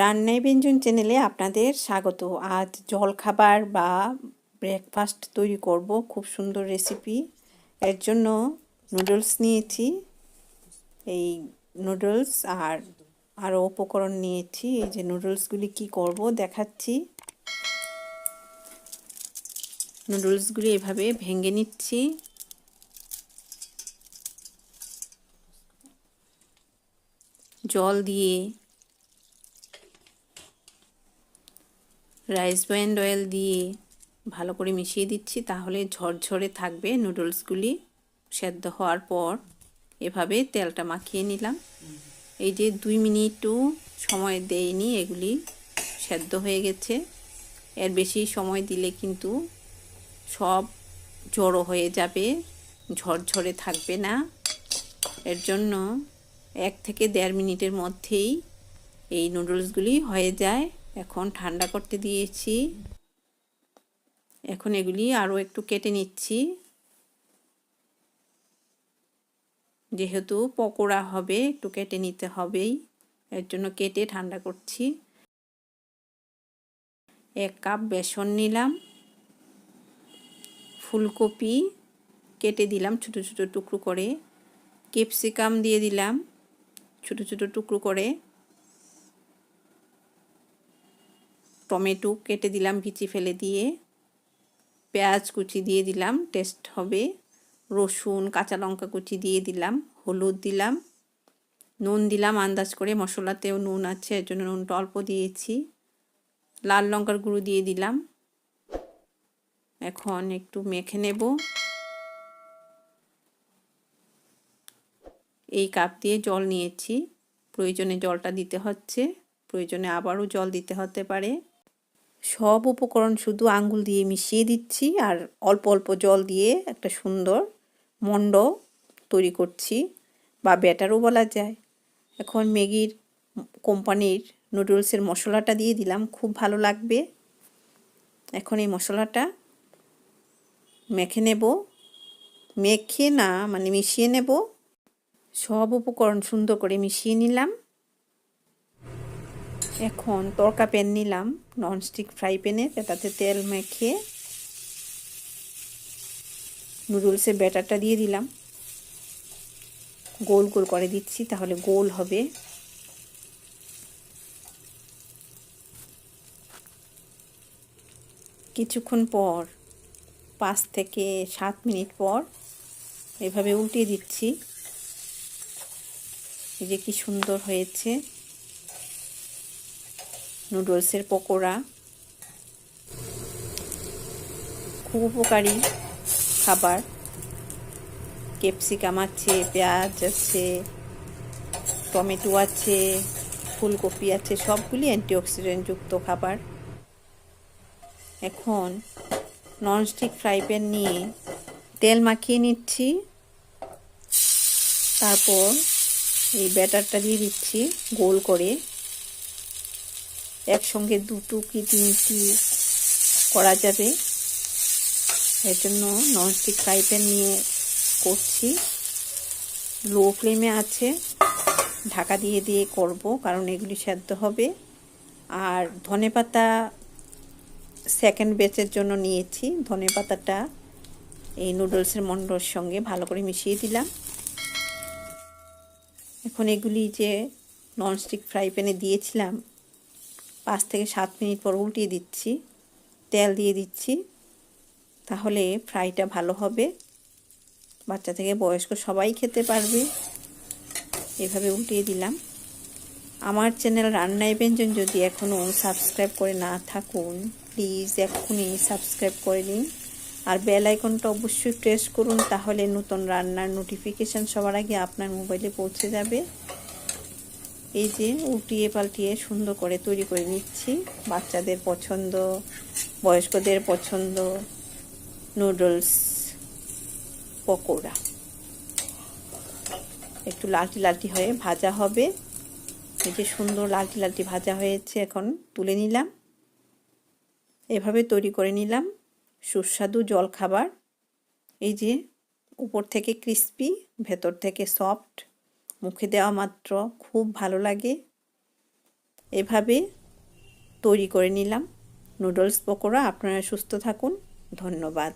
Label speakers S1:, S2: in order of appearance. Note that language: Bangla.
S1: রান্নায় ব্যঞ্জন চ্যানেলে আপনাদের স্বাগত। আজ জলখাবার বা ব্রেকফাস্ট তৈরি করব, খুব সুন্দর রেসিপি এর জন্য নুডলস নিয়েছি, এই নুডলস আর আরও উপকরণ নিয়েছি। এই যে নুডলসগুলি কি করব দেখাচ্ছি। নুডলসগুলি এভাবে ভেঙে নিচ্ছি। জল দিয়ে রাইস ব্যান্ড অয়েল দিয়ে ভালো করে মিশিয়ে দিচ্ছি, তাহলে ঝরঝরে থাকবে নুডলসগুলি সেদ্ধ হওয়ার পর এভাবে তেলটা মাখিয়ে নিলাম। এই যে দুই মিনিটও সময় দেয়নি, এগুলি সেদ্ধ হয়ে গেছে। এর বেশি সময় দিলে কিন্তু সব জড়ো হয়ে যাবে, ঝরঝরে থাকবে না। এর জন্য এক থেকে দেড় মিনিটের মধ্যেই এই নুডলসগুলি হয়ে যায়। এখন ঠান্ডা করতে দিয়েছি। এখন এগুলি আরও একটু কেটে নিচ্ছি। যেহেতু পকোড়া হবে, একটু কেটে নিতে হবেই। এর জন্য কেটে ঠান্ডা করছি। এক কাপ বেসন নিলাম। ফুলকপি কেটে দিলাম ছোটো ছোটো টুকরো করে। ক্যাপসিকাম দিয়ে দিলাম ছোটো ছোটো টুকরো করে। টমেটো কেটে দিলাম বিচি ফেলে দিয়ে। পেঁয়াজ কুচি দিয়ে দিলাম, টেস্ট হবে। রসুন, কাঁচা লঙ্কা কুচি দিয়ে দিলাম, হলুদ দিলাম, নুন দিলাম আন্দাজ করে, মশলাতেও নুন আছে, এর জন্য নুনটা অল্প দিয়েছি। লাল লঙ্কার গুঁড়ো দিয়ে দিলাম। এখন একটু মেখে নেব। এই কাপ দিয়ে জল নিয়েছি। প্রয়োজনে জলটা দিতে হচ্ছে, প্রয়োজনে আবারও জল দিতে হতে পারে। সব উপকরণ শুধু আঙ্গুল দিয়ে মিশিয়ে দিচ্ছি আর অল্প অল্প জল দিয়ে একটা সুন্দর মন্ড তৈরি করছি বা ব্যাটারও বলা যায়। এখন ম্যাগির কোম্পানির নুডলসের মশলাটা দিয়ে দিলাম, খুব ভালো লাগবে। এখন এই মশলাটা মেখে নেব। মেখে না মানে মিশিয়ে নেব। সব উপকরণ সুন্দর করে মিশিয়ে নিলাম। এখন তরকা প্যান নিলাম ননস্টিক ফ্রাই প্যানে তাতে তেল মেখে নুডলসের ব্যাটারটা দিয়ে দিলাম। গোল গোল করে দিচ্ছি, তাহলে গোল হবে। কিছুক্ষণ পর, পাঁচ থেকে সাত মিনিট পর, এভাবে উল্টিয়ে দিচ্ছি। এই যে কি সুন্দর হয়েছে। নুডলসের পকোড়া। খুব উপকারী খাবার। ক্যাপসিকাম আছে, পেঁয়াজ আছে, টমেটো আছে, ফুলকপি আছে, সবগুলি অ্যান্টিঅক্সিডেন্টযুক্ত খাবার। এখন ননস্টিক ফ্রাই প্যান নিয়ে তেল মাখিয়ে নিচ্ছি। তারপর এই ব্যাটারটা দিয়ে দিচ্ছি গোল করে। একসঙ্গে দুটো কি তিনটি করা যাবে? এর জন্য ননস্টিক প্যান নিয়ে করছি। লো ফ্লেমে আছে। ঢাকা দিয়ে দিয়ে করব, কারণ এগুলি সেদ্ধ হবে। আর ধনে পাতা সেকেন্ড বেচের জন্য নিয়েছি। ধনে পাতাটা এই নুডলসের মন্ডর সঙ্গে ভালো করে মিশিয়ে দিলাম। এখন এগুলি যে ননস্টিক ফ্রাই প্যানে দিয়েছিলাম পাঁচ থেকে সাত মিনিট পর উল্টিয়ে দিচ্ছি, তেল দিয়ে দিচ্ছি, তাহলে ফ্রাইটা ভালো হবে। বাচ্চা থেকে বয়স্ক সবাই খেতে পারবে। এভাবে উল্টিয়ে দিলাম। আমার চ্যানেল রান্নায় ব্যঞ্জন যদি এখনও সাবস্ক্রাইব করে না থাকুন, প্লিজ এখনই সাবস্ক্রাইব করে নিন। আর বেল আইকনটা অবশ্যই প্রেস করুন, তাহলে নতুন রান্নার নোটিফিকেশান সবার আগে আপনার মোবাইলে পৌঁছে যাবে। এই যে উল্টিয়ে পাল্টিয়ে সুন্দর করে তৈরি করে নিচ্ছি। বাচ্চাদের পছন্দ, বয়স্কদের পছন্দ, নুডলস, পকোড়া। একটু লালটি লালটি হয়ে ভাজা হবে। এই যে সুন্দর লালটি লালটি ভাজা হয়েছে, এখন তুলে নিলাম। এভাবে তৈরি করে নিলাম। সুস্বাদু জল খাবার এই যে উপর থেকে ক্রিস্পি ভেতর থেকে সফট মুখে দেওয়া মাত্র, খুব ভালো লাগে। এভাবে তৈরি করে নিলাম। নুডলস পকোড়া, আপনারা সুস্থ থাকুন। ধন্যবাদ।